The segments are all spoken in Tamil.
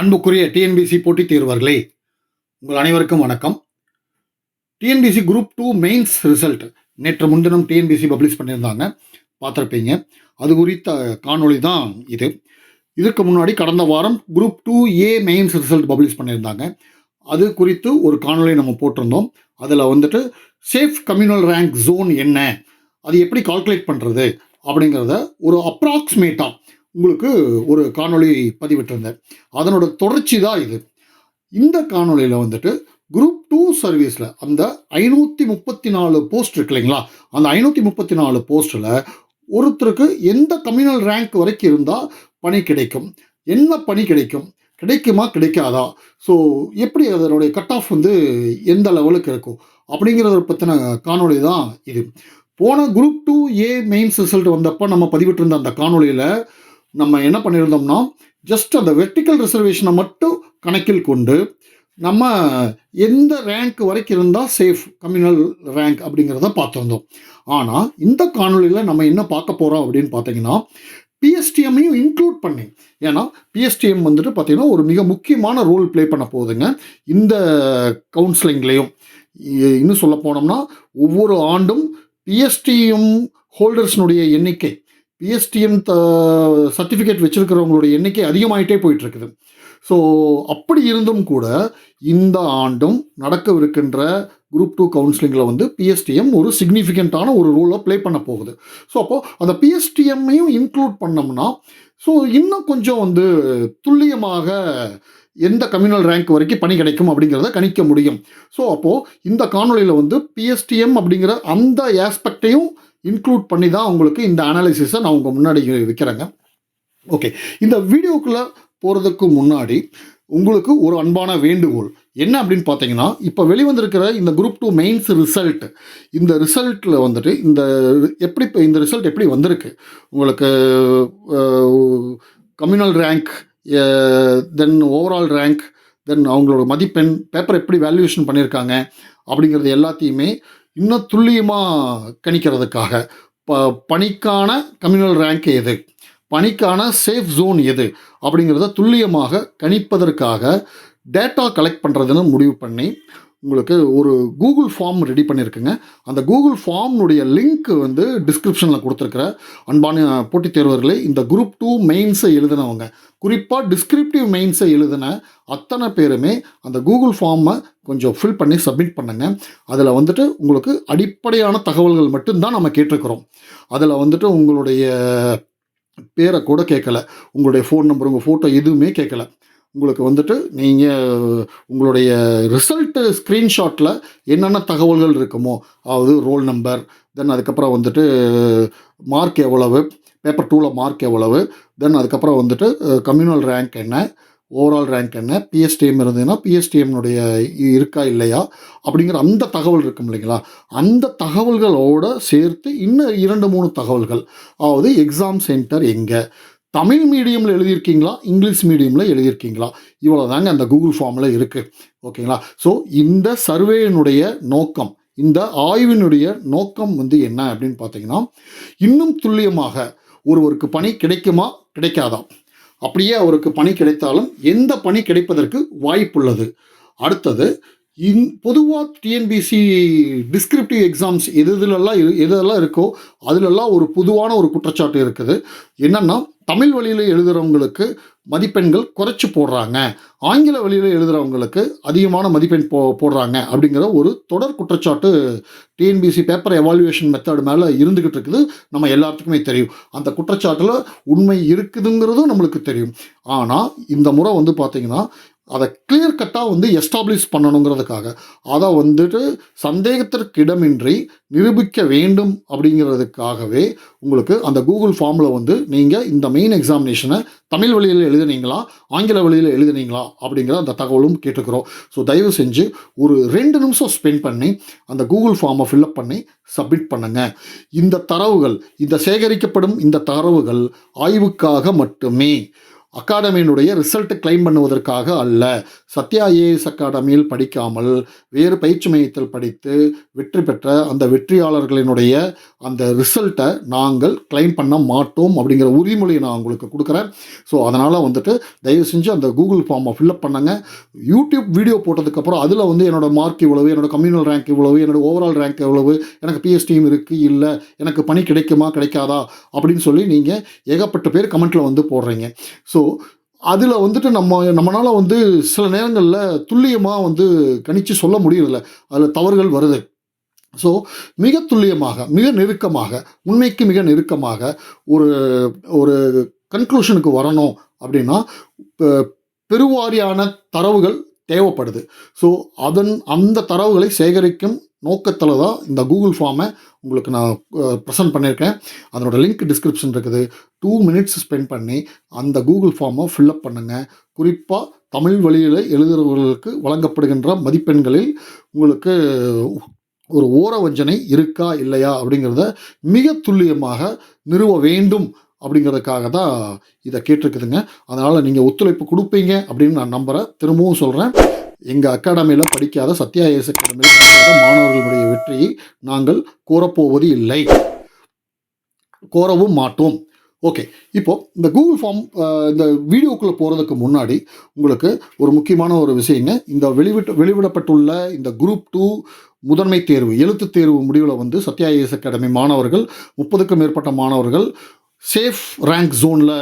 அன்புக்குரிய டிஎன்பிசி போட்டித் தேர்வர்களே உங்கள் அனைவருக்கும் வணக்கம். TNPSC group two mains result நேற்று முன்தினம் டிஎன்பிசி பப்ளிஷ் பண்ணியிருந்தாங்க. பார்த்துருப்பீங்க. அது குறித்த காணொளி தான் இது. இதற்கு முன்னாடி கடந்த வாரம் group two A mains result publish பண்ணியிருந்தாங்க. அது குறித்து ஒரு காணொளி நம்ம போட்டிருந்தோம். அதில் வந்துட்டு சேஃப் கம்யூனல் ரேங்க் ஜோன் என்ன? அது எப்படி கால்குலேட் பண்ணுறது அப்படிங்கிறத ஒரு அப்ராக்சிமேட்டாக உங்களுக்கு ஒரு காணொளி பதிவிட்டிருந்தேன். அதனோட தொடர்ச்சி தான் இது. இந்த காணொளியில் வந்துட்டு குரூப் டூ சர்வீஸில் அந்த ஐநூற்றி முப்பத்தி நாலு போஸ்ட் இருக்கு இல்லைங்களா? அந்த ஐநூற்றி முப்பத்தி நாலு போஸ்ட்டில் ஒருத்தருக்கு எந்த கம்யூனல் ரேங்க் வரைக்கும் இருந்தால் பணி கிடைக்கும். என்ன பணி கிடைக்கும்? கிடைக்குமா? கிடைக்காதா? ஸோ எப்படி அதனுடைய கட் ஆஃப் வந்து எந்த லெவலுக்கு இருக்கும்? அப்படிங்கிறத பற்றின காணொளி தான் இது. போன group two A mains result வந்தப்போ நம்ம பதிவிட்டிருந்த அந்த காணொளியில் நம்ம என்ன பண்ணியிருந்தோம்னா ஜஸ்ட் அந்த வெர்டிக்கல் ரிசர்வேஷனை மட்டும் கணக்கில் கொண்டு நம்ம எந்த ரேங்க் வரைக்கும் இருந்தால் சேஃப் கம்யூனல் ரேங்க் அப்படிங்கிறத பார்த்துருந்தோம். ஆனால் இந்த காணொலியில் நம்ம என்ன பார்க்க போகிறோம் அப்படின்னு பார்த்தீங்கன்னா பிஎஸ்டிஎம்மையும் இன்க்ளூட் பண்ணி ஏன்னா பிஎஸ்டிஎம் வந்துட்டு பார்த்தீங்கன்னா ஒரு மிக முக்கியமான ரோல் ப்ளே பண்ண போகுதுங்க. இந்த கவுன்சிலிங்லேயும் இன்னும் சொல்ல போனோம்னா ஒவ்வொரு ஆண்டும் பிஎஸ்டிஎம் ஹோல்டர்ஸ்னுடைய எண்ணிக்கை பிஎஸ்டிஎம் த சர்டிஃபிகேட் வச்சுருக்கிறவங்களுடைய எண்ணிக்கை அதிகமாயிட்டே போயிட்டுருக்குது. ஸோ அப்படி இருந்தும் கூட இந்த ஆண்டும் நடக்கவிருக்கின்ற குரூப் டூ கவுன்சிலிங்கில் வந்து பிஎஸ்டிஎம் ஒரு சிக்னிஃபிகண்ட்டான ஒரு ரோலை ப்ளே பண்ண போகுது. ஸோ அப்போது அந்த பிஎஸ்டிஎம்மையும் இன்க்ளூட் பண்ணோம்னா ஸோ இன்னும் கொஞ்சம் வந்து துல்லியமாக எந்த கம்யூனல் ரேங்க் வரைக்கும் பணி கிடைக்கும் அப்படிங்கிறத கணிக்க முடியும். ஸோ அப்போது இந்த காணொலியில் வந்து பிஎஸ்டிஎம் அப்படிங்கிற அந்த ஆஸ்பெக்டையும் இன்க்ளூட் பண்ணி தான் உங்களுக்கு இந்த அனாலிசிஸை நான் உங்கள் முன்னாடி வைக்கிறேங்க. ஓகே இந்த வீடியோக்குள்ளே போகிறதுக்கு முன்னாடி உங்களுக்கு ஒரு அன்பான வேண்டுகோள். என்ன அப்படின்னு பார்த்தீங்கன்னா இப்போ வெளிவந்திருக்கிற இந்த குரூப் டூ மெயின்ஸ் ரிசல்ட் இந்த ரிசல்ட்டில் வந்துட்டு இந்த எப்படி இப்போ இந்த ரிசல்ட் எப்படி வந்திருக்கு? உங்களுக்கு communal rank then overall rank then அவங்களோட மதிப்பெண் பேப்பர் எப்படி வேல்யூவேஷன் பண்ணியிருக்காங்க அப்படிங்கிறது எல்லாத்தையுமே இன்னும் துல்லியமாக கணிக்கிறதுக்காக. ப பணிக்கான கம்யூனல் ரேங்க் எது? பணிக்கான சேஃப் ஜோன் எது? அப்படிங்கிறத துல்லியமாக கணிப்பதற்காக டேட்டா கலெக்ட் பண்ணுறதுன்னு முடிவு பண்ணி உங்களுக்கு ஒரு கூகுள் ஃபார்ம் ரெடி பண்ணியிருக்குங்க. அந்த கூகுள் ஃபார்ம்னுடைய லிங்க் வந்து டிஸ்கிரிப்ஷனில் கொடுத்துருக்குற அன்பான போட்டித் தேர்வர்களே இந்த குரூப் டூ மெயின்ஸை எழுதினவங்க. குறிப்பாக டிஸ்கிரிப்டிவ் மெயின்ஸை எழுதின அத்தனை பேருமே அந்த கூகுள் ஃபார்மை கொஞ்சம் ஃபில் பண்ணி சப்மிட் பண்ணுங்க. அதில் வந்துட்டு உங்களுக்கு அடிப்படையான தகவல்கள் மட்டும்தான் நம்ம கேட்டிருக்கிறோம். அதில் வந்துட்டு உங்களுடைய பேரை கூட கேட்கல. உங்களுடைய ஃபோன் நம்பர் உங்கள் ஃபோட்டோ எதுவுமே கேட்கல. உங்களுக்கு வந்துட்டு நீங்கள் உங்களுடைய ரிசல்ட்டு ஸ்க்ரீன்ஷாட்டில் என்னென்ன தகவல்கள் இருக்குமோ அதாவது ரோல் நம்பர் தென் அதுக்கப்புறம் வந்துட்டு மார்க் எவ்வளவு பேப்பர் டூவில் மார்க் எவ்வளவு தென் அதுக்கப்புறம் வந்துட்டு கம்யூனல் ரேங்க் என்ன ஓவரால் ரேங்க் என்ன பிஎஸ்டிஎம் இருந்ததுன்னா பிஎஸ்டிஎம்னுடைய இருக்கா இல்லையா அப்படிங்கிற அந்த தகவல் இருக்கும் இல்லைங்களா அந்த தகவல்களோடு சேர்த்து இன்னும் இரண்டு மூணு தகவல்கள் அதாவது எக்ஸாம் சென்டர் எங்கே தமிழ் மீடியமில் எழுதியிருக்கீங்களா? இங்கிலீஷ் மீடியமில் எழுதியிருக்கீங்களா? இவ்வளோ தாங்க அந்த கூகுள் ஃபார்மில் இருக்குது ஓகேங்களா? ஸோ இந்த சர்வேயினுடைய நோக்கம் இந்த ஆய்வினுடைய நோக்கம் வந்து என்ன அப்படின்னு பார்த்தீங்கன்னா இன்னும் துல்லியமாக ஒருவருக்கு பணி கிடைக்குமா? கிடைக்காதா? அப்படியே அவருக்கு பணி கிடைத்தாலும் எந்த பணி கிடைப்பதற்கு வாய்ப்புள்ளது? அடுத்தது இன் பொதுவாக டிஎன்பிசி டிஸ்கிரிப்டிவ் எக்ஸாம்ஸ் எது இதிலெல்லாம் இரு எதெல்லாம் இருக்கோ அதிலெல்லாம் ஒரு பொதுவான ஒரு குற்றச்சாட்டு இருக்குது. என்னென்னா தமிழ் வழியில் எழுதுகிறவங்களுக்கு மதிப்பெண்கள் குறைச்சி போடுறாங்க. ஆங்கில வழியில் எழுதுகிறவங்களுக்கு அதிகமான மதிப்பெண் போ போடுறாங்க அப்படிங்கிற ஒரு தொடர் குற்றச்சாட்டு டிஎன்பிசி பேப்பர் எவால்யூவேஷன் மெத்தட் மேலே இருந்துக்கிட்டு இருக்குது. நம்ம எல்லாத்துக்குமே தெரியும். அந்த குற்றச்சாட்டில் உண்மை இருக்குதுங்கிறதும் நம்மளுக்கு தெரியும். ஆனால் இந்த முறை வந்து பார்த்திங்கன்னா அதை கிளியர் கட்டாக வந்து எஸ்டாப்ளிஷ் பண்ணணுங்கிறதுக்காக. அதை வந்துட்டு சந்தேகத்திற்கு இடமின்றி நிரூபிக்க வேண்டும் அப்படிங்கிறதுக்காகவே உங்களுக்கு அந்த கூகுள் ஃபார்மில் வந்து நீங்கள் இந்த மெயின் எக்ஸாமினேஷனை தமிழ் வழியில் எழுதுனீங்களா ஆங்கில வழியில் எழுதுனீங்களா அப்படிங்கிற அந்த தகவலும் கேட்டுக்கிறோம். ஸோ தயவு செஞ்சு ஒரு ரெண்டு நிமிஷம் ஸ்பெண்ட் பண்ணி அந்த கூகுள் ஃபார்மை ஃபில்அப் பண்ணி சப்மிட் பண்ணுங்கள் இந்த தரவுகள் இந்த சேகரிக்கப்படும் இந்த தரவுகள் ஆய்வுக்காக மட்டுமே. அகாடமியினுடைய ரிசல்ட் கிளைம் பண்ணுவதற்காக அல்ல. சத்யா ஏஎஸ் அகாடமியில் படிக்காமல் வேறு பயிற்சி மையத்தில் படித்து வெற்றி பெற்ற அந்த வெற்றியாளர்களினுடைய அந்த ரிசல்ட்டை நாங்கள் கிளைம் பண்ண மாட்டோம் அப்படிங்கிற உரிமொழியை நான் உங்களுக்கு கொடுக்குறேன். ஸோ அதனால் வந்துட்டு தயவு செஞ்சு அந்த கூகுள் ஃபார்மை ஃபில்அப் பண்ணுங்க. யூடியூப் வீடியோ போட்டதுக்கப்புறம் அதில் வந்து என்னோட மார்க் இவ்வளவு என்னோடய கம்யூனல் ரேங்க் இவ்வளவு என்னோட ஓவரால் ரேங்க் எவ்வளவு எனக்கு பிஎஸ்டியும் இருக்குது இல்லை எனக்கு பணி கிடைக்குமா கிடைக்காதா அப்படின்னு சொல்லி நீங்கள் ஏகப்பட்ட பேர் கமெண்ட்டில் வந்து போடுறீங்க. ஸோ ஸோ அதில் வந்துட்டு நம்ம நம்மளால் வந்து சில நேரங்களில் துல்லியமாக வந்து கணிச்சு சொல்ல முடியறதில்ல. அதில் தவறுகள் வருது. ஸோ மிக துல்லியமாக மிக நெருக்கமாக உண்மைக்கு மிக நெருக்கமாக ஒரு ஒரு கன்க்ளூஷனுக்கு வரணும் அப்படின்னா பெருவாரியான தரவுகள் தேவைப்படுது. ஸோ அதன் அந்த தரவுகளை சேகரிக்கும் நோக்கத்தில் தான் இந்த கூகுள் ஃபார்மை உங்களுக்கு நான் ப்ரெசென்ட் பண்ணியிருக்கேன். அதனோட லிங்க் டிஸ்கிரிப்ஷன் இருக்குது. டூ மினிட்ஸ் ஸ்பெண்ட் பண்ணி அந்த கூகுள் ஃபார்மை ஃபில்அப் பண்ணுங்கள் குறிப்பாக தமிழ் வழியில் எழுதுகிறவர்களுக்கு வழங்கப்படுகின்ற மதிப்பெண்களில் உங்களுக்கு ஒரு ஓர வஞ்சனை இருக்கா இல்லையா அப்படிங்கிறத மிக துல்லியமாக நிறுவ வேண்டும் அப்படிங்கிறதுக்காக தான் இதை கேட்டிருக்குதுங்க. அதனால் நீங்கள் ஒத்துழைப்பு கொடுப்பீங்க அப்படின்னு நான் நம்புகிறேன் திரும்பவும் சொல்கிறேன் எங்கள் அகாடமியில் படிக்காத சத்யா ஐஎஸ் அகாடமியில் படிக்காத மாணவர்களுடைய வெற்றியை நாங்கள் கோரப்போவது இல்லை. கோரவும் மாட்டோம். ஓகே. இப்போது இந்த கூகுள் ஃபார்ம் இந்த வீடியோக்குள்ளே போகிறதுக்கு முன்னாடி உங்களுக்கு ஒரு முக்கியமான ஒரு விஷயங்க இந்த வெளிவிட்டு வெளிவிடப்பட்டுள்ள இந்த குரூப் டூ முதன்மை தேர்வு எழுத்துத் தேர்வு முடிவில் வந்து சத்யா ஐஎஸ் அகாடமி மாணவர்கள் முப்பதுக்கும் மேற்பட்ட மாணவர்கள் சேஃப் ரேங்க் ஜோனில்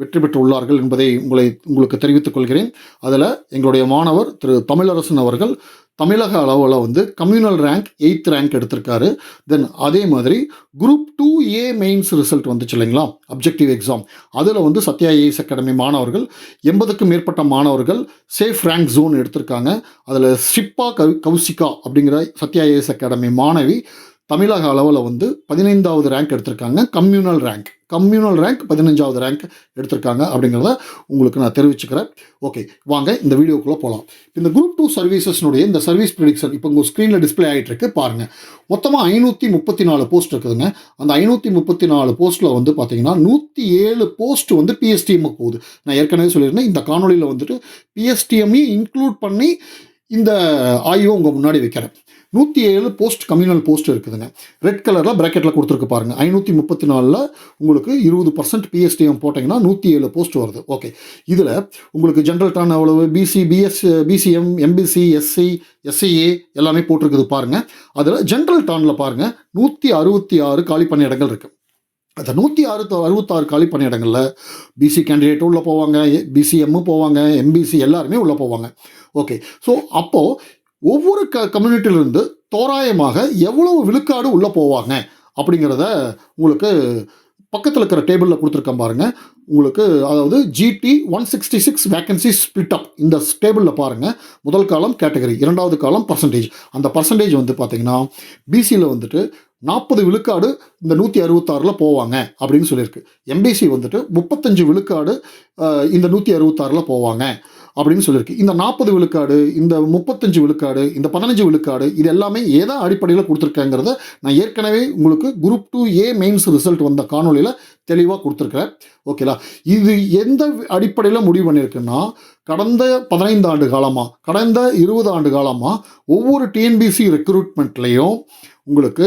வெற்றி பெற்று உள்ளார்கள் என்பதை உங்களை உங்களுக்கு தெரிவித்துக் கொள்கிறேன். அதில் எங்களுடைய மாணவர் திரு தமிழரசன் அவர்கள் தமிழக அளவில் வந்து கம்யூனல் ரேங்க் எயித் ரேங்க் எடுத்திருக்காரு. தென் அதே மாதிரி group two A mains result வந்துச்சு இல்லைங்களா? அப்ஜெக்டிவ் எக்ஸாம் அதில் வந்து சத்யா ஏஎஸ் அகாடமி மாணவர்கள் எண்பதுக்கும் மேற்பட்ட மாணவர்கள் சேஃப் ரேங்க் ஜோன் எடுத்திருக்காங்க. அதில் ஷிப்பா கவு கௌசிகா அப்படிங்கிற சத்யா ஏஎஸ் அகாடமி மாணவி தமிழக அளவில் வந்து பதினைந்தாவது ரேங்க் எடுத்திருக்காங்க. கம்யூனல் ரேங்க் கம்யூனல் ரேங்க் பதினஞ்சாவது ரேங்க் எடுத்திருக்காங்க அப்படிங்கிறத உங்களுக்கு நான் தெரிவிச்சுக்கிறேன். ஓகே வாங்க இந்த வீடியோக்குள்ளே போகலாம் இந்த குரூப் டூ சர்வீசஸ்னுடைய இந்த சர்வீஸ் ப்ரிடிக்ஷன் இப்போ உங்கள் ஸ்க்ரீனில் டிஸ்ப்ளே ஆகிட்டு இருக்கு பாருங்கள் மொத்தமாக ஐநூற்றி முப்பத்தி நாலு போஸ்ட் இருக்குதுங்க அந்த ஐநூற்றி முப்பத்தி நாலு போஸ்ட்டில் வந்து பார்த்தீங்கன்னா நூற்றி ஏழு போஸ்ட் வந்து பிஎஸ்டிஎம்முக்கு போகுது. நான் ஏற்கனவே சொல்லியிருந்தேன் இந்த காணொலியில் வந்துட்டு பிஎஸ்டிஎம்மையும் இன்க்ளூட் பண்ணி இந்த ஆய்வை உங்கள் முன்னாடி வைக்கிறேன். நூற்றி ஏழு போஸ்ட் கம்யூனல் போஸ்ட் இருக்குதுங்க ரெட் கலரில் ப்ராக்கெட்டில் கொடுத்துருக்கு பாருங்க. ஐநூற்றி முப்பத்தி நாலில் உங்களுக்கு இருபது பர்சன்ட் பிஎஸ்டிஎம் போட்டிங்கன்னா நூற்றி ஏழு போஸ்ட் வருது. ஓகே இதில் உங்களுக்கு ஜென்ரல் டான் அவ்வளவு BC BS BCM MBC SC SCA எல்லாமே போட்டிருக்குது பாருங்கள் அதில் ஜென்ரல் டானில் பாருங்கள் நூற்றி அறுபத்தி ஆறு காலி பணியிடங்கள் இருக்குது அந்த நூற்றி அறு அறுபத்தாறு காலி பணியிடங்களில் பிசி கேண்டிடேட்டும் உள்ளே போவாங்க. பிசிஎம்மு போவாங்க. எம்பிசி எல்லாருமே உள்ளே போவாங்க. ஓகே ஸோ அப்போது ஒவ்வொரு க கம்யூனிட்டியிலிருந்து தோராயமாக எவ்வளவு விழுக்காடு உள்ளே போவாங்க? அப்படிங்கிறத உங்களுக்கு பக்கத்தில் இருக்கிற டேபிளில் கொடுத்துருக்கேன் பாருங்கள் உங்களுக்கு அதாவது GT one sixty six vacancy split up இந்த டேபிளில் பாருங்கள் முதல் காலம் கேட்டகரி இரண்டாவது காலம் பர்சன்டேஜ் அந்த பர்சன்டேஜ் வந்து பார்த்திங்கன்னா பிசியில் வந்துட்டு நாற்பது விழுக்காடு இந்த நூற்றி அறுபத்தாறில் போவாங்க அப்படின்னு சொல்லியிருக்கு. எம்பிசி வந்துட்டு முப்பத்தஞ்சு விழுக்காடு இந்த நூற்றி அறுபத்தாறில் போவாங்க. அப்படின்னு சொல்லியிருக்கு. இந்த நாற்பது விழுக்காடு இந்த முப்பத்தஞ்சு விழுக்காடு இந்த பதினஞ்சு விழுக்காடு இது எல்லாமே ஏதோ அடிப்படையில் கொடுத்துருக்கேங்கிறத நான் ஏற்கனவே உங்களுக்கு group two A mains result வந்த காணொலியில் தெளிவாக கொடுத்துருக்குறேன். ஓகேலா இது எந்த அடிப்படையில் முடிவு பண்ணியிருக்குன்னா கடந்த பதினைந்து ஆண்டு காலமாக கடந்த இருபது ஆண்டு காலமாக ஒவ்வொரு டிஎன்பிசி ரெக்ரூட்மெண்ட்லேயும் உங்களுக்கு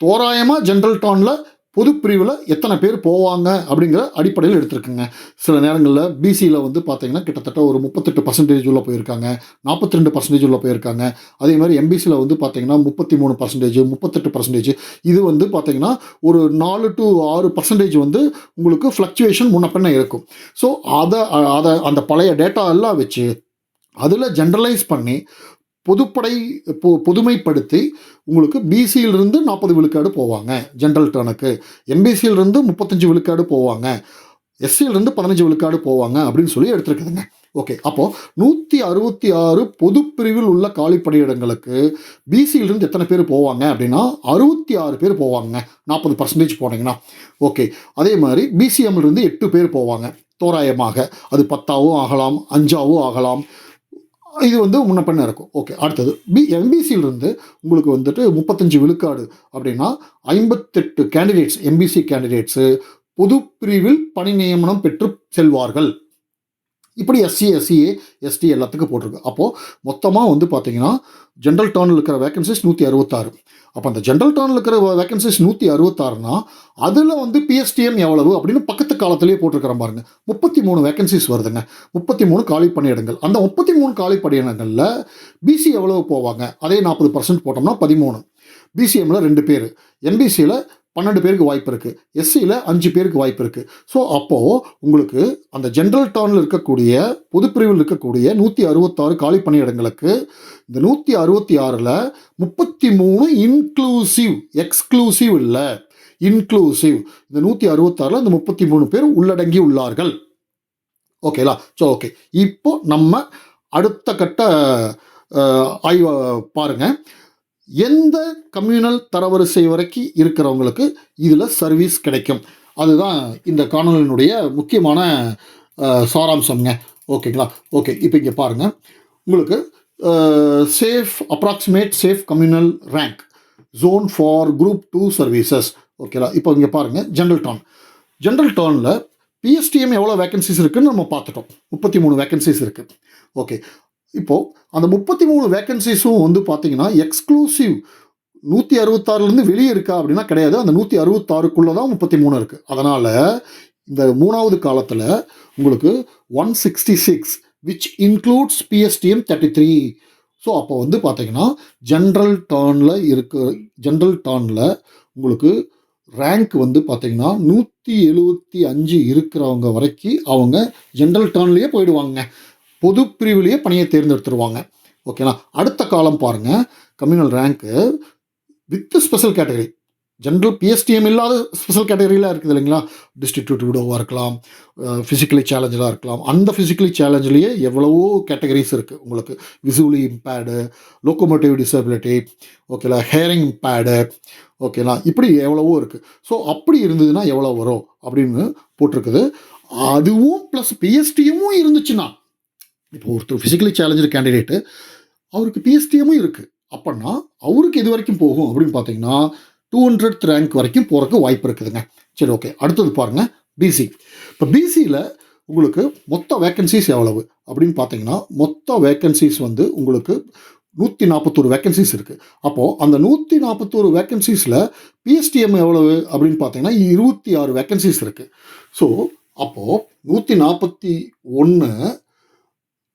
தோராயமாக ஜென்ரல் டானில் பொது பிரிவில் எத்தனை பேர் போவாங்க அப்படிங்கிற அடிப்படையில் எடுத்திருக்குங்க. சில நேரங்களில் பிசியில் வந்து பார்த்தீங்கன்னா கிட்டத்தட்ட ஒரு முப்பத்தெட்டு பர்சன்டேஜ் உள்ள போயிருக்காங்க. நாற்பத்தி ரெண்டு பர்சன்டேஜ் உள்ள போயிருக்காங்க. அதே மாதிரி எம்பிசியில் வந்து பார்த்தீங்கன்னா முப்பத்தி மூணு பர்சன்டேஜ் முப்பத்தெட்டு பர்சன்டேஜ் இது வந்து பார்த்தீங்கன்னா ஒரு நாலு டு ஆறு பர்சன்டேஜ் வந்து உங்களுக்கு ஃப்ளக்சுவேஷன் முன்ன இருக்கும். ஸோ அதை அதை அந்த பழைய டேட்டா எல்லாம் வச்சு அதில் ஜென்ரலைஸ் பண்ணி பொதுப்படை பொ பொதுமைப்படுத்தி உங்களுக்கு பிசியிலிருந்து நாற்பது விழுக்காடு போவாங்க ஜென்ரல் டர்னுக்கு எம்பிசியிலிருந்து முப்பத்தஞ்சு விழுக்காடு போவாங்க எஸ்சியிலிருந்து பதினஞ்சு விழுக்காடு போவாங்க அப்படின்னு சொல்லி எடுத்துருக்குதுங்க ஓகே அப்போது நூற்றி அறுபத்தி ஆறு பொது பிரிவில் உள்ள காலி பணியிடங்களுக்கு பிசியிலிருந்து எத்தனை பேர் போவாங்க அப்படின்னா அறுபத்தி ஆறு பேர் போவாங்க நாற்பது பர்சன்டேஜ் போனீங்கன்னா. ஓகே அதே மாதிரி பிசிஎம்லேருந்து எட்டு பேர் போவாங்க தோராயமாக. அது பத்தாவும் ஆகலாம் அஞ்சாவும் ஆகலாம். இது வந்து முன்ன பண்ண இருக்கும். ஓகே அடுத்தது. பி எம்பிசியிலிருந்து உங்களுக்கு வந்துட்டு முப்பத்தஞ்சு விழுக்காடு அப்படின்னா ஐம்பத்தெட்டு கேண்டிடேட்ஸ் எம்பிசி கேண்டிடேட்ஸு பொது பிரிவில் பணி நியமனம் பெற்று செல்வார்கள். இப்படி எஸ்சி எஸ்சிஏ எஸ்டி எல்லாத்துக்கும் போட்டிருக்கு. அப்போது மொத்தமாக வந்து பார்த்தீங்கன்னா ஜென்ரல் டர்னில் இருக்கிற வேகன்சிஸ் நூற்றி அறுபத்தாறு. அப்போ அந்த ஜென்ரல் டர்னில் இருக்கிற வேகன்சிஸ் நூற்றி அறுபத்தாறுனா அதில் வந்து பிஎஸ்டிஎம் எவ்வளவு அப்படின்னு பக்கத்து காலத்திலேயே போட்டிருக்கிற பாருங்க. முப்பத்தி மூணு வேகன்சிஸ் வருதுங்க. முப்பத்தி மூணு காலி பணியிடங்கள். அந்த முப்பத்தி மூணு காலி பணியிடங்களில் பிசி எவ்வளவு போவாங்க? அதே நாற்பது பர்சன்ட் போட்டோம்னா பதிமூணு. பிசிஎம்மில் ரெண்டு பேர். என்பிசியில் பன்னெண்டு பேருக்கு வாய்ப்பு இருக்குது எஸ்சியில் அஞ்சு பேருக்கு வாய்ப்பு இருக்குது ஸோ அப்போது உங்களுக்கு அந்த ஜென்ரல் டர்னில் இருக்கக்கூடிய பொதுப்பிரிவில் இருக்கக்கூடிய நூற்றி அறுபத்தாறு காலி பணியிடங்களுக்கு இந்த நூற்றி அறுபத்தி ஆறில் முப்பத்தி மூணு இன்க்ளூசிவ் எக்ஸ்க்ளூசிவ் இல்லை. இன்க்ளூசிவ் இந்த நூற்றி அறுபத்தாறில் இந்த முப்பத்தி மூணு பேர் உள்ளடங்கி உள்ளார்கள். ஓகேலா ஸோ ஓகே இப்போ நம்ம அடுத்த கட்ட ஆய்வை பாருங்கள் எந்த கம்யூனல் தரவரிசை வரைக்கும் இருக்கிறவங்களுக்கு இதில் சர்வீஸ் கிடைக்கும். அதுதான் இந்த காணொலியினுடைய முக்கியமான சாராம்சம்ங்க. ஓகேங்களா ஓகே இப்போ இங்கே பாருங்கள் உங்களுக்கு safe approximate safe communal rank zone for group two services ஓகேங்களா இப்போ இங்கே பாருங்கள் ஜென்ரல் டர்ன் ஜென்ரல் டர்னில் பிஎஸ்டிஎம் எவ்வளோ வேகன்சிஸ் இருக்குன்னு நம்ம பார்த்துட்டோம். முப்பத்தி மூணு வேகன்சிஸ் இருக்குது ஓகே இப்போது அந்த முப்பத்தி மூணு வேக்கன்சிஸும் வந்து பார்த்தீங்கன்னா எக்ஸ்க்ளூசிவ் நூற்றி அறுபத்தாறுலேருந்து வெளியே இருக்கா அப்படின்னா கிடையாது. அந்த நூற்றி அறுபத்தாறுக்குள்ளே தான் முப்பத்தி மூணு இருக்குது அதனால் இந்த மூணாவது காலத்தில் உங்களுக்கு one sixty six which includes PSTM thirty three so அப்போ வந்து பார்த்தீங்கன்னா ஜென்ரல் டர்னில் இருக்க ஜென்ரல் டர்னில் உங்களுக்கு ரேங்க் வந்து பார்த்தீங்கன்னா நூற்றி எழுபத்தி அஞ்சு இருக்கிறவங்க வரைக்கும் அவங்க ஜென்ரல் டர்ன்லேயே போயிடுவாங்க. பொது பிரிவிலேயே பணியை தேர்ந்தெடுத்துருவாங்க. ஓகேங்களா அடுத்த காலம் பாருங்கள் communal rank with special category general PSTM இல்லாத ஸ்பெஷல் கேட்டகரியெலாம் இருக்குது இல்லைங்களா? டிஸ்ட்ரிக்ட் விடோவாக இருக்கலாம். ஃபிசிக்கலி சேலஞ்சலாக இருக்கலாம். அந்த ஃபிசிக்கலி சேலஞ்சிலேயே எவ்வளவோ கேட்டகரிஸ் இருக்குது உங்களுக்கு. விசுவலி இம்பேர்டு லோக்கோமோட்டிவ் டிசபிலிட்டி ஓகேலா ஹேரிங் இம்பேர்டு ஓகேலா இப்படி எவ்வளவோ இருக்குது ஸோ அப்படி இருந்ததுன்னா எவ்வளோ வரும்? அப்படின்னு போட்டிருக்குது. அதுவும் ப்ளஸ் பிஎஸ்டிஎம்மும் இருந்துச்சுன்னா இப்போ ஒருத்தர் ஃபிசிக்கலி சேலஞ்சர் கேண்டிடேட்டு அவருக்கு பிஎஸ்டிஎம்மும் இருக்குது அப்படின்னா அவருக்கு இது வரைக்கும் போகும் அப்படின்னு பார்த்தீங்கன்னா டூ ஹண்ட்ரட் ரேங்க் வரைக்கும் போகிறதுக்கு வாய்ப்பு இருக்குதுங்க. சரி ஓகே அடுத்தது பாருங்கள் பிசி இப்போ பிசியில் உங்களுக்கு மொத்த வேக்கன்சிஸ் எவ்வளவு? அப்படின்னு பார்த்தீங்கன்னா மொத்த வேக்கன்சிஸ் வந்து உங்களுக்கு நூற்றி நாற்பத்தோரு வேக்கன்சிஸ் இருக்குது அப்போது அந்த நூற்றி நாற்பத்தோரு வேக்கன்சிஸில் பிஎஸ்டிஎம் எவ்வளவு? அப்படின்னு பார்த்தீங்கன்னா இருபத்தி ஆறு வேக்கன்சிஸ் இருக்குது ஸோ அப்போது நூற்றி நாற்பத்தி ஒன்று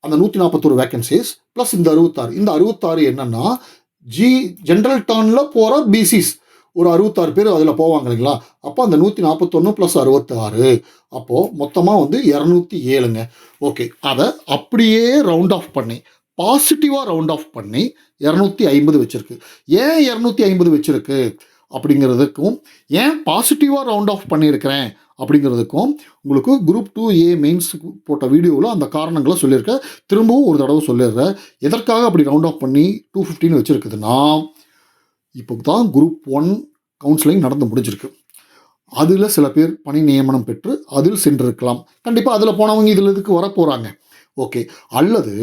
அந்த நூற்றி நாற்பத்தோரு வேக்கன்சிஸ் ப்ளஸ் இந்த அறுபத்தாறு. இந்த அறுபத்தாறு என்னன்னா ஜி ஜென்ரல் டர்னில் போகிற பிசிஸ் ஒரு அறுபத்தாறு பேர் அதில் போவாங்க இல்லைங்களா? அப்போ அந்த நூற்றி நாற்பத்தொன்று ப்ளஸ் அறுபத்தாறு. அப்போது மொத்தமாக வந்து இரநூத்தி ஏழுங்க. ஓகே அதை அப்படியே ரவுண்ட் ஆஃப் பண்ணி பாசிட்டிவாக ரவுண்ட் ஆஃப் பண்ணி இரநூத்தி ஐம்பது வச்சுருக்கு. ஏன் இரநூத்தி ஐம்பது வச்சுருக்கு? அப்படிங்கிறதுக்கும் ஏன் பாசிட்டிவாக ரவுண்ட் ஆஃப் பண்ணியிருக்கிறேன் அப்படிங்கிறதுக்கும் உங்களுக்கு குரூப் டூ ஏ மெயின்ஸ் போட்ட வீடியோவில் அந்த காரணங்களை சொல்லியிருக்கேன் திரும்பவும் ஒரு தடவை சொல்லிடுறேன். எதற்காக அப்படி ரவுண்ட் ஆஃப் பண்ணி டூ ஃபிஃப்டின்னு வச்சுருக்குதுன்னா இப்போ தான் குரூப் ஒன் கவுன்சிலிங் நடந்து முடிஞ்சிருக்கு. அதில் சில பேர் பணி நியமனம் பெற்று அதில் சென்றிருக்கலாம். கண்டிப்பாக அதில் போனவங்க இதில் இதுக்கு வர போகிறாங்க ஓகே அல்லது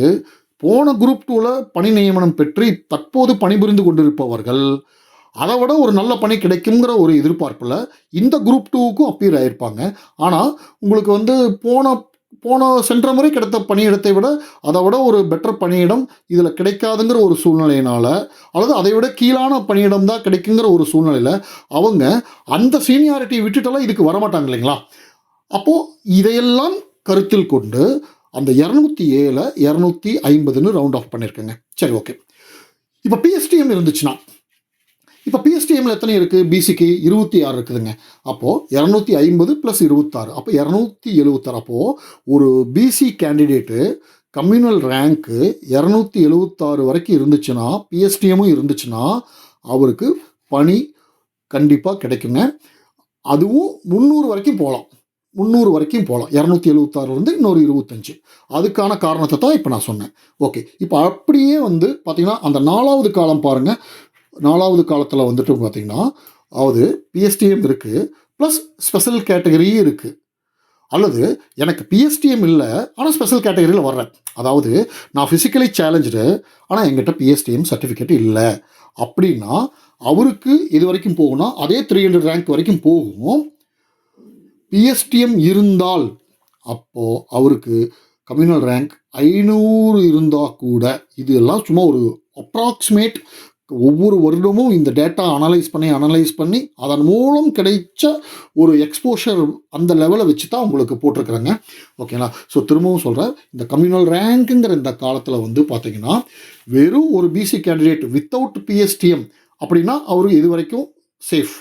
போன குரூப் டூவில் பணி நியமனம் பெற்று தற்போது பணிபுரிந்து கொண்டிருப்பவர்கள் அதை விட ஒரு நல்ல பணி கிடைக்குங்கிற ஒரு எதிர்பார்ப்பில் இந்த குரூப் டூவுக்கும் அப்பியர் ஆகியிருப்பாங்க ஆனால் உங்களுக்கு வந்து போன போன சென்ற முறை கிடைத்த பணியிடத்தை விட அதை விட ஒரு பெட்டர் பணியிடம் இதில் கிடைக்காதுங்கிற ஒரு சூழ்நிலையினால் அல்லது அதை விட கீழான பணியிடம் தான் கிடைக்குங்கிற ஒரு சூழ்நிலையில் அவங்க அந்த சீனியாரிட்டியை விட்டுட்டெல்லாம் இதுக்கு வரமாட்டாங்க இல்லைங்களா? அப்போது இதையெல்லாம் கருத்தில் கொண்டு அந்த இரநூத்தி ஏழை இரநூத்தி ஐம்பதுன்னு ரவுண்ட் ஆஃப் பண்ணியிருக்கேங்க சரி ஓகே இப்போ பிஎஸ்டிஎம் இருந்துச்சுன்னா இப்போ பிஎஸ்டிஎம்ல எத்தனை இருக்குது பிசிக்கு இருபத்தி ஆறு இருக்குதுங்க. அப்போது இரநூத்தி ஐம்பது ப்ளஸ் இருபத்தாறு அப்போ இரநூத்தி எழுபத்தாறு அப்போது ஒரு பிசி கேண்டிடேட்டு கம்யூனல் ரேங்க்கு இரநூத்தி எழுபத்தாறு வரைக்கும் இருந்துச்சுன்னா பிஎஸ்டிஎம்மும் இருந்துச்சுன்னா அவருக்கு பணி கண்டிப்பாக கிடைக்குங்க. அதுவும் முந்நூறு வரைக்கும் போகலாம் முந்நூறு வரைக்கும் போகலாம் இரநூத்தி எழுபத்தாறுலேருந்து இன்னொரு இருபத்தஞ்சு. அதுக்கான காரணத்தை தான் இப்போ நான் சொன்னேன். ஓகே இப்போ அப்படியே வந்து பார்த்திங்கன்னா அந்த நாலாவது காலம் பாருங்கள் நாலாவது காலத்தில் வந்துட்டு பார்த்திங்கன்னா அதாவது பிஎஸ்டிஎம் இருக்குது ப்ளஸ் ஸ்பெஷல் கேட்டகரியும் இருக்குது அல்லது எனக்கு பிஎஸ்டிஎம் இல்லை ஆனால் ஸ்பெஷல் கேட்டகரியில் வர்றேன். அதாவது நான் ஃபிசிக்கலி சேலஞ்சு ஆனால் எங்கிட்ட பிஎஸ்டிஎம் சர்டிஃபிகேட் இல்லை. அப்படின்னா அவருக்கு இது வரைக்கும் போகும்னா அதே த்ரீ ஹண்ட்ரட் ரேங்க் வரைக்கும் போகும். பிஎஸ்டிஎம் இருந்தால் அப்போது அவருக்கு கம்யூனல் ரேங்க் ஐநூறு இருந்தால் கூட இது எல்லாம் சும்மா ஒரு அப்ராக்சிமேட் ஒவ்வொரு வருடமும் இந்த டேட்டா அனலைஸ் பண்ணி அனலைஸ் பண்ணி அதன் மூலம் கிடைச்ச ஒரு எக்ஸ்போஷர் அந்த லெவலை வச்சு தான் உங்களுக்கு போட்டிருக்குறேங்க. ஓகேங்களா ஸோ திரும்பவும் சொல்கிறேன் இந்த கம்யூனல் ரேங்க்குங்கிற இந்த காலத்தில் வந்து பார்த்திங்கன்னா வெறும் ஒரு பிசி கேண்டிடேட் வித்தவுட் பிஎஸ்டிஎம் அப்படின்னா அவர் இது வரைக்கும் சேஃப்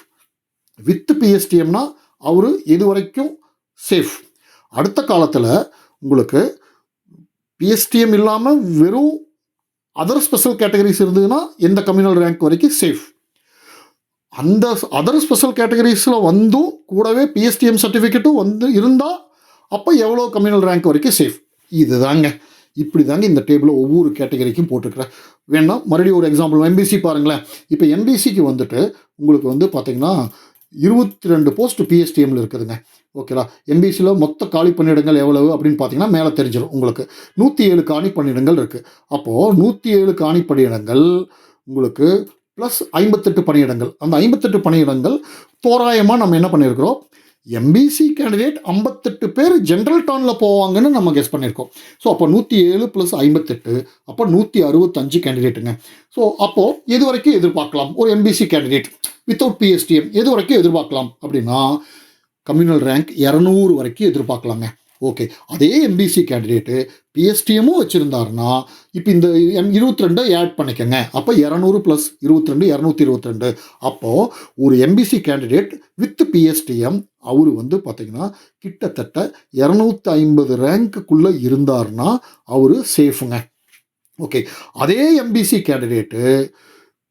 வித் பிஎஸ்டிஎம்னா அவர் இது வரைக்கும் சேஃப் அடுத்த காலத்தில் உங்களுக்கு பிஎஸ்டிஎம் இல்லாமல் வெறும் அதர் ஸ்பெஷல் கேட்டகரிஸ் இருந்ததுன்னா எந்த கம்யூனல் ரேங்க் வரைக்கும் சேஃப் அந்த அதர் ஸ்பெஷல் கேட்டகரிஸில் வந்தும் கூடவே பிஎஸ்டிஎம் சர்டிஃபிகேட்டும் வந்து இருந்தால் அப்போ எவ்வளோ கம்யூனல் ரேங்க் வரைக்கும் சேஃப் இதுதாங்க. இப்படி தாங்க இந்த டேபிளில் ஒவ்வொரு கேட்டகரிக்கும் போட்டுருக்குறேன் வேணா மறுபடியும் ஒரு எக்ஸாம்பிள் எம்பிசி பாருங்களேன். இப்போ எம்பிசிக்கு வந்துட்டு உங்களுக்கு வந்து பார்த்திங்கன்னா இருபத்தி ரெண்டு போஸ்ட் பிஎஸ்டிஎம்மில் இருக்குதுங்க. ஓகேலா எம்பிசியில் மொத்த காலி பணியிடங்கள் எவ்வளவு அப்படின்னு பார்த்தீங்கன்னா மேலே தெரிஞ்சிடும் உங்களுக்கு. நூற்றி ஏழு காணி பணியிடங்கள் இருக்குது அப்போது நூற்றி ஏழு காணி பணியிடங்கள் உங்களுக்கு ப்ளஸ் ஐம்பத்தெட்டு பணியிடங்கள். அந்த ஐம்பத்தெட்டு பணியிடங்கள் தோராயமாக நம்ம என்ன பண்ணியிருக்கிறோம் எம்பிசி கேண்டிடேட் ஐம்பத்தெட்டு பேர் ஜென்ரல் டர்னில் போவாங்கன்னு நம்ம கெஸ் பண்ணியிருக்கோம் ஸோ அப்போ நூற்றி ஏழு ப்ளஸ் ஐம்பத்தெட்டு அப்போ நூற்றி அறுபத்தஞ்சு கேண்டிடேட்டுங்க ஸோ அப்போது எது வரைக்கும் எதிர்பார்க்கலாம்? ஒரு எம்பிசி கேண்டிடேட் வித்தவுட் பிஎஸ்டிஎம் எது வரைக்கும் எதிர்பார்க்கலாம்? அப்படின்னா கம்யூனல் ரேங்க் இரநூறு வரைக்கும் எதிர்பார்க்கலாங்க. ஓகே அதே எம்பிசி கேண்டிடேட்டு பிஎஸ்டிஎம்மும் வச்சுருந்தாருன்னா இப்போ இந்த எம் இருபத்தி ரெண்டை ஆட் பண்ணிக்கோங்க. அப்போ இரநூறு ப்ளஸ் இருபத்தி ரெண்டு இரநூத்தி இருபத்தி ரெண்டு அப்போது ஒரு எம்பிசி கேண்டிடேட் வித் பிஎஸ்டிஎம் அவர் வந்து பார்த்திங்கன்னா கிட்டத்தட்ட இரநூத்தி ஐம்பது ரேங்க்குள்ளே இருந்தார்னா அவர் சேஃபுங்க ஓகே அதே எம்பிசி கேண்டிடேட்டு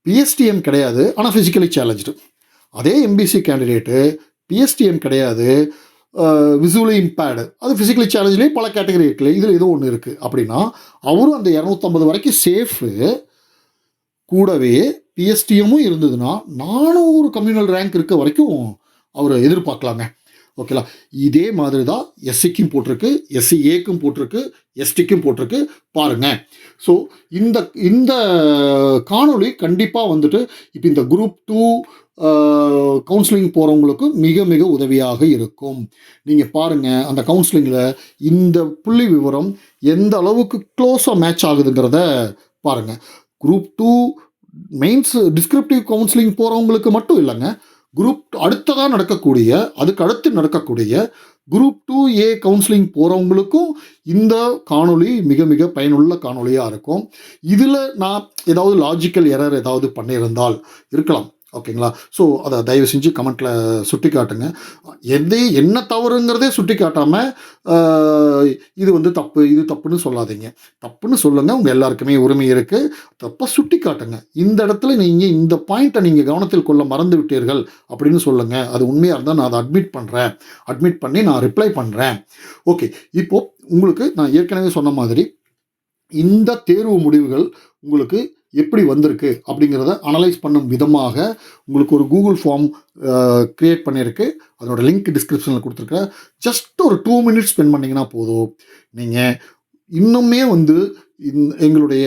பிஎஸ்டிஎம் கிடையாது ஆனால் ஃபிசிக்கலி சேலஞ்சு அதே எம்பிசி கேண்டிடேட்டு பிஎஸ்டிஎம் கிடையாது. விசுவலி இம்பேர்டு அது ஃபிசிக்கலி சேலஞ்சிலேயே பல கேட்டகரி இருக்குல்ல இதில் ஏதோ ஒன்று இருக்குது அப்படின்னா அவரும் அந்த இரநூத்தம்பது வரைக்கும் சேஃபு கூடவே பிஎஸ்டிஎம்மும் இருந்ததுன்னா நானூறு கம்யூனல் ரேங்க் இருக்க வரைக்கும் அவர் எதிர்பார்க்கலாங்க. ஓகேலா இதே மாதிரி தான் எஸ்சிக்கும் போட்டிருக்கு எஸ்சி ஏக்கும் போட்டிருக்கு எஸ்டிக்கும் போட்டிருக்கு. பாருங்க. ஸோ இந்த இந்த காணொளி கண்டிப்பாக வந்துட்டு இப்போ இந்த குரூப் டூ கவுன்சிலிங் போகிறவங்களுக்கு மிக மிக உதவியாக இருக்கும். நீங்கள் பாருங்கள் அந்த கவுன்சிலிங்கில் இந்த புள்ளி விவரம் எந்த அளவுக்கு க்ளோஸாக மேட்ச் ஆகுதுங்கிறத பாருங்கள் group two mains descriptive counselling போகிறவங்களுக்கு மட்டும் இல்லைங்க. குரூப் அடுத்ததாக நடக்கக்கூடிய அதுக்கு அடுத்து நடக்கக்கூடிய குரூப் டூ ஏ கவுன்சிலிங் போகிறவங்களுக்கும் இந்த காணொளி மிக மிக பயனுள்ள காணொளியாக இருக்கும். இதில் நான் ஏதாவது லாஜிக்கல் எரர் ஏதாவது பண்ணியிருந்தால் இருக்கலாம். ஓகேங்களா? ஸோ அதை தயவு செஞ்சு கமெண்ட்டில் சுட்டி காட்டுங்க எந்த என்ன தவறுங்கிறதே சுட்டி காட்டாமல் இது வந்து தப்பு இது தப்புன்னு சொல்லாதீங்க. தப்புன்னு சொல்லுங்கள் உங்கள் எல்லாருக்குமே உரிமை இருக்குது தப்பை சுட்டி காட்டுங்க இந்த இடத்துல நீங்கள் இந்த பாயிண்ட்டை நீங்கள் கவனத்தில் கொள்ள மறந்து விட்டீர்கள் அப்படின்னு சொல்லுங்கள் அது உண்மையாக இருந்தால் நான் அதை அட்மிட் பண்ணுறேன் அட்மிட் பண்ணி நான் ரிப்ளை பண்ணுறேன் ஓகே இப்போது உங்களுக்கு நான் ஏற்கனவே சொன்ன மாதிரி இந்த தேர்வு முடிவுகள் உங்களுக்கு எப்படி வந்திருக்கு அப்படிங்கிறத அனலைஸ் பண்ணும் விதமாக உங்களுக்கு ஒரு கூகுள் ஃபார்ம் க்ரியேட் பண்ணியிருக்கு. அதனோட லிங்க் டிஸ்கிரிப்ஷனில் கொடுத்துருக்கேன். ஜஸ்ட் ஒரு டூ மினிட்ஸ் ஸ்பெண்ட் பண்ணிங்கன்னா போதும். நீங்கள் இன்னுமே வந்து இந் எங்களுடைய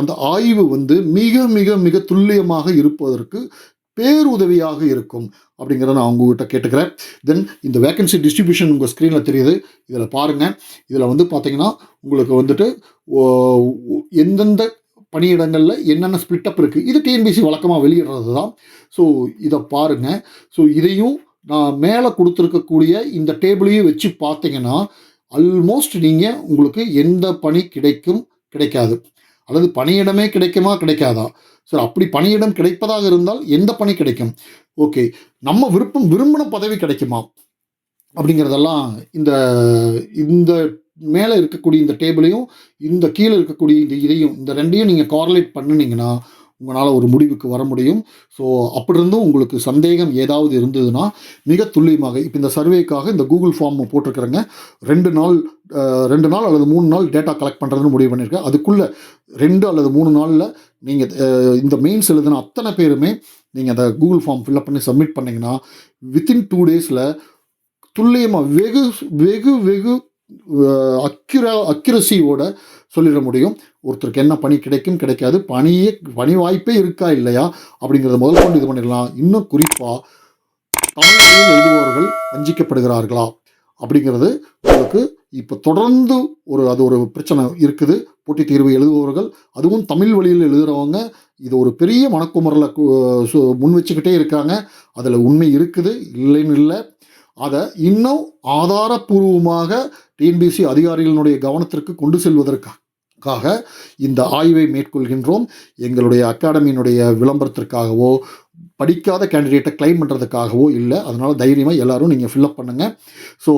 அந்த ஆய்வு வந்து மிக மிக மிக துல்லியமாக இருப்பதற்கு பேருதவியாக இருக்கும் அப்படிங்கிறத நான் உங்ககிட்ட கேட்டுக்கிறேன். தென் இந்த வேக்கன்சி டிஸ்ட்ரிபியூஷன் உங்கள் ஸ்க்ரீனில் தெரியுது. இதில் பாருங்கள் இதில் வந்து பார்த்தீங்கன்னா உங்களுக்கு வந்துட்டு எந்தெந்த பணியிடங்களில் என்னென்ன ஸ்பிளிட்டப் இருக்குது இது டிஎன்பிசி வழக்கமாக வெளியிடுறது தான் ஸோ இதை பாருங்கள் ஸோ இதையும் நான் மேலே கொடுத்துருக்கக்கூடிய இந்த டேபிளையும் வச்சு பார்த்தீங்கன்னா ஆல்மோஸ்ட் நீங்கள் உங்களுக்கு எந்த பணி கிடைக்கும் கிடைக்காது. அல்லது பணியிடமே கிடைக்குமா கிடைக்காதா? சார் அப்படி பணியிடம் கிடைப்பதாக இருந்தால் எந்த பணி கிடைக்கும்? ஓகே நம்ம விருப்பம் விரும்பின பதவி கிடைக்குமா? அப்படிங்கிறதெல்லாம் இந்த இந்த மேலே இருக்கக்கூடிய இந்த டேபிளையும் இந்த கீழே இருக்கக்கூடிய இந்த இதையும் இந்த ரெண்டையும் நீங்கள் கார்லேட் பண்ணினீங்கன்னா உங்களால் ஒரு முடிவுக்கு வர முடியும். ஸோ அப்படி இருந்தும் உங்களுக்கு சந்தேகம் ஏதாவது இருந்ததுன்னா மிக துல்லியமாக இப்போ இந்த சர்வேக்காக இந்த கூகுள் ஃபார்ம் போட்டிருக்கிறேங்க. ரெண்டு நாள் ரெண்டு நாள் அல்லது மூணு நாள் டேட்டா கலெக்ட் பண்ணுறதுன்னு முடிவு பண்ணியிருக்கேன். அதுக்குள்ளே ரெண்டு அல்லது மூணு நாளில் நீங்கள் இந்த மெயின்ஸ் எழுதின அத்தனை பேருமே நீங்கள் அந்த கூகுள் ஃபார்ம் ஃபில்அப் பண்ணி சப்மிட் பண்ணிங்கன்னா வித்தின் டூ டேஸில் துல்லியமாக வெகு வெகு வெகு அக்யூரா அக்யூரசியோட சொல்லிட முடியும். ஒருத்தருக்கு என்ன பணி கிடைக்கும் கிடைக்காது. பணியே பணி வாய்ப்பே இருக்கா இல்லையா? அப்படிங்கிறத முதல் கொண்டு இது பண்ணிடலாம். இன்னும் குறிப்பாக தமிழ் வழியில் எழுதுபவர்கள் வஞ்சிக்கப்படுகிறார்களா? அப்படிங்கிறது உங்களுக்கு இப்போ தொடர்ந்து ஒரு அது ஒரு பிரச்சனை இருக்குது. போட்டித் தேர்வு எழுதுபவர்கள் அதுவும் தமிழ் வழியில் எழுதுகிறவங்க இது ஒரு பெரிய மனக்குமரலை சு- முன் வச்சுக்கிட்டே இருக்காங்க. அதில் உண்மை இருக்குது இல்லைன்னு இல்லை. அதை இன்னும் ஆதாரப்பூர்வமாக டிஎன்பிசி அதிகாரிகளினுடைய கவனத்திற்கு கொண்டு செல்வதற்காக இந்த ஆய்வை மேற்கொள்கின்றோம். எங்களுடைய அகாடமியினுடைய விளம்பரத்திற்காகவோ படிக்காத கேண்டிடேட்டை கிளைம் பண்ணுறதுக்காகவோ இல்லை. அதனால் தைரியமாக எல்லோரும் நீங்கள் ஃபில்லப் பண்ணுங்கள் ஸோ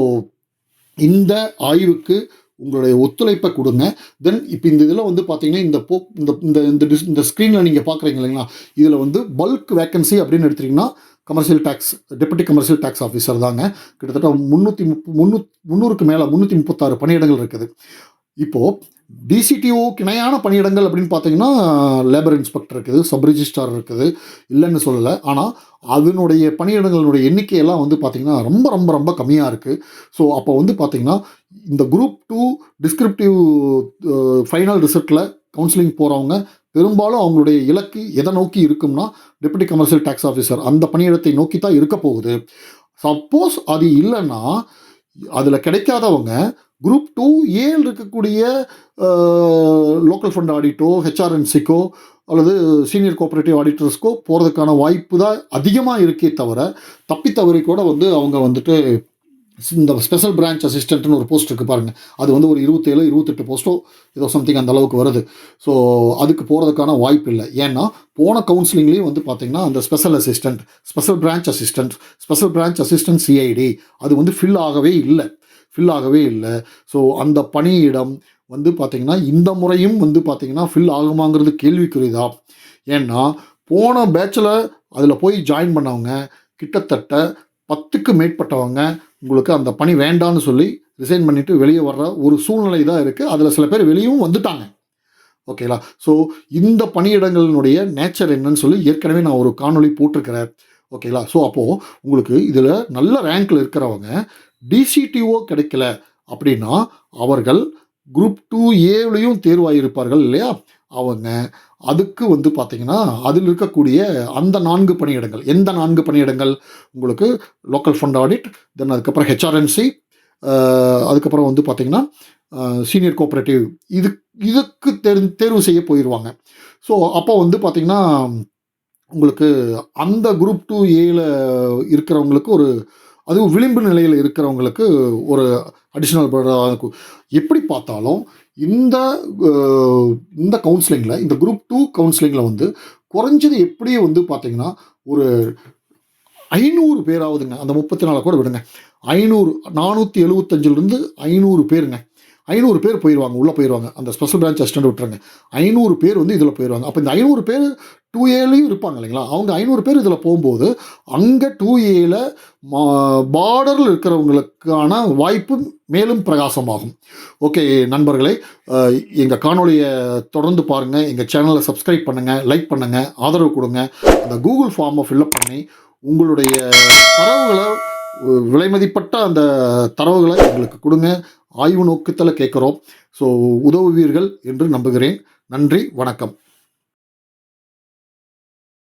இந்த ஆய்வுக்கு உங்களுடைய ஒத்துழைப்பை கொடுங்க. தென் இப்போ இந்த இதில் வந்து பார்த்தீங்கன்னா இந்த போ இந்த இந்த இந்த இந்த ஸ்க்ரீனில் நீங்கள் பார்க்குறீங்க இல்லைங்களா? இதில் வந்து பல்க் வேக்கன்சி அப்படின்னு எடுத்திட்டிங்கன்னா commercial tax deputy commercial tax officer தாங்க. கிட்டத்தட்ட முந்நூற்றி முப்பு முந்நூ முந்நூறுக்கு மேலே முந்நூற்றி முப்பத்தாறு பணியிடங்கள் இருக்குது. இப்போது டிசிடிஓக்கு இணையான பணியிடங்கள் அப்படின்னு பார்த்தீங்கன்னா லேபர் இன்ஸ்பெக்டர் இருக்குது சப் ரிஜிஸ்ட்ரார் இருக்குது இல்லைன்னு சொல்லலை. ஆனால் அதனுடைய பணியிடங்களுடைய எண்ணிக்கையெல்லாம் வந்து பார்த்திங்கன்னா ரொம்ப ரொம்ப ரொம்ப கம்மியாக இருக்குது ஸோ அப்போ வந்து பார்த்திங்கன்னா இந்த குரூப் டூ டிஸ்கிரிப்டிவ் ஃபைனல் ரிசல்ட்டில் கவுன்சிலிங் போகிறவங்க பெரும்பாலும் அவங்களுடைய இலக்கு எதை நோக்கி இருக்கும்னா டெபுட்டி கமர்ஷியல் டேக்ஸ் ஆஃபீஸர் அந்த பணியிடத்தை நோக்கி தான் இருக்க போகுது. சப்போஸ் அது இல்லைன்னா அதில் கிடைக்காதவங்க குரூப் டூ ஏல் இருக்கக்கூடிய லோக்கல் ஃபண்ட் ஆடிட்டோ ஹெச்ஆர்என்சிக்கோ அல்லது சீனியர் கோஆபரேட்டிவ் ஆடிட்டர்ஸ்க்கோ போகிறதுக்கான வாய்ப்பு தான் அதிகமாக இருக்கே தவிர தப்பி தவறி கூட வந்து அவங்க வந்துட்டு இந்த ஸ்பெஷல் பிரான்ச் அசிஸ்டன்ட்னு ஒரு போஸ்ட் இருக்குது பாருங்கள் அது வந்து ஒரு இருபத்தேழு இருபத்தெட்டு போஸ்ட்டோ ஏதோ சம்திங் அந்த அளவுக்கு வருது. ஸோ அதுக்கு போகிறதுக்கான வாய்ப்பு இல்லை. ஏன்னா போன கவுன்சிலிங்லேயும் வந்து பார்த்திங்கன்னா அந்த special assistant special branch assistant special branch assistant CID அது வந்து ஃபில் ஆகவே இல்லை. ஃபில் ஆகவே இல்லை. ஸோ அந்த பணியிடம் வந்து பார்த்திங்கன்னா இந்த முறையும் வந்து பார்த்திங்கன்னா ஃபில் ஆகுமாங்கிறது கேள்விக்குறிதா ஏன்னா போன பேட்சில் அதில் போய் ஜாயின் பண்ணவங்க கிட்டத்தட்ட பத்துக்கு மேற்பட்டவங்க உங்களுக்கு அந்த பணி வேண்டான்னு சொல்லி ரிசைன் பண்ணிவிட்டு வெளியே வர்ற ஒரு சூழ்நிலை தான் இருக்குது அதில் சில பேர் வெளியும் வந்துட்டாங்க. ஓகேங்களா ஸோ இந்த பணியிடங்களினுடைய நேச்சர் என்னன்னு சொல்லி ஏற்கனவே நான் ஒரு காணொளி போட்டிருக்கிறேன். ஓகேங்களா ஸோ அப்போது உங்களுக்கு இதில் நல்ல ரேங்க்கில் இருக்கிறவங்க டிசிடிஓ கிடைக்கல அப்படின்னா அவர்கள் குரூப் டூ ஏவிலையும் தேர்வாகியிருப்பார்கள் இல்லையா? அவங்க அதுக்கு வந்து பார்த்தீங்கன்னா அதில் இருக்கக்கூடிய அந்த நான்கு பணியிடங்கள். எந்த நான்கு பணியிடங்கள்? உங்களுக்கு லோக்கல் ஃபண்ட் ஆடிட் தென் அதுக்கப்புறம் ஹெச்ஆர்என்சி அதுக்கப்புறம் வந்து பார்த்திங்கன்னா சீனியர் கோஆப்ரேட்டிவ் இது இதுக்கு தேர் தேர்வு செய்ய போயிடுவாங்க ஸோ அப்போ வந்து பார்த்தீங்கன்னா உங்களுக்கு அந்த குரூப் டூ ஏல இருக்கிறவங்களுக்கு ஒரு அதுவும் விளிம்பு நிலையில் இருக்கிறவங்களுக்கு ஒரு அடிஷ்னல் இருக்கும். எப்படி பார்த்தாலும் இந்த இந்த கவுன்சிலிங்கில் இந்த குரூப் டூ கவுன்சிலிங்கில் வந்து குறைஞ்சது எப்படியே வந்து பார்த்தீங்கன்னா ஒரு ஐநூறு பேராவதுங்க. அந்த முப்பத்தி நாலு கூட விடுங்க. ஐநூறு நானூற்றி எழுபத்தஞ்சிலிருந்து ஐநூறு பேருங்க. ஐநூறு பேர் போயிடுவாங்க உள்ளே போயிடுவாங்க அந்த ஸ்பெஷல் பிரான்ச் அசிஸ்டன்ட் விட்டுருங்க. ஐநூறு பேர் வந்து இதில் போயிடுவாங்க அப்போ இந்த ஐநூறு பேர் டூ ஏலையும் இருப்பாங்க இல்லைங்களா? அவங்க ஐநூறு பேர் இதில் போகும்போது அங்கே டூ ஏல பார்டரில் இருக்கிறவங்களுக்கான வாய்ப்பு மேலும் பிரகாசமாகும். ஓகே நண்பர்களே எங்கள் காணொளியை தொடர்ந்து பாருங்கள் எங்கள் சேனலை சப்ஸ்கிரைப் பண்ணுங்கள் லைக் பண்ணுங்கள் ஆதரவு கொடுங்க. அந்த கூகுள் ஃபார்மை ஃபில்அப் பண்ணி உங்களுடைய தரவுகளை விலைமதிப்பட்ட அந்த தரவுகளை எங்களுக்கு கொடுங்க. ஆய்வு நோக்கத்தில் கேட்குறோம். ஸோ உதவுவீர்கள் என்று நம்புகிறேன். நன்றி வணக்கம்.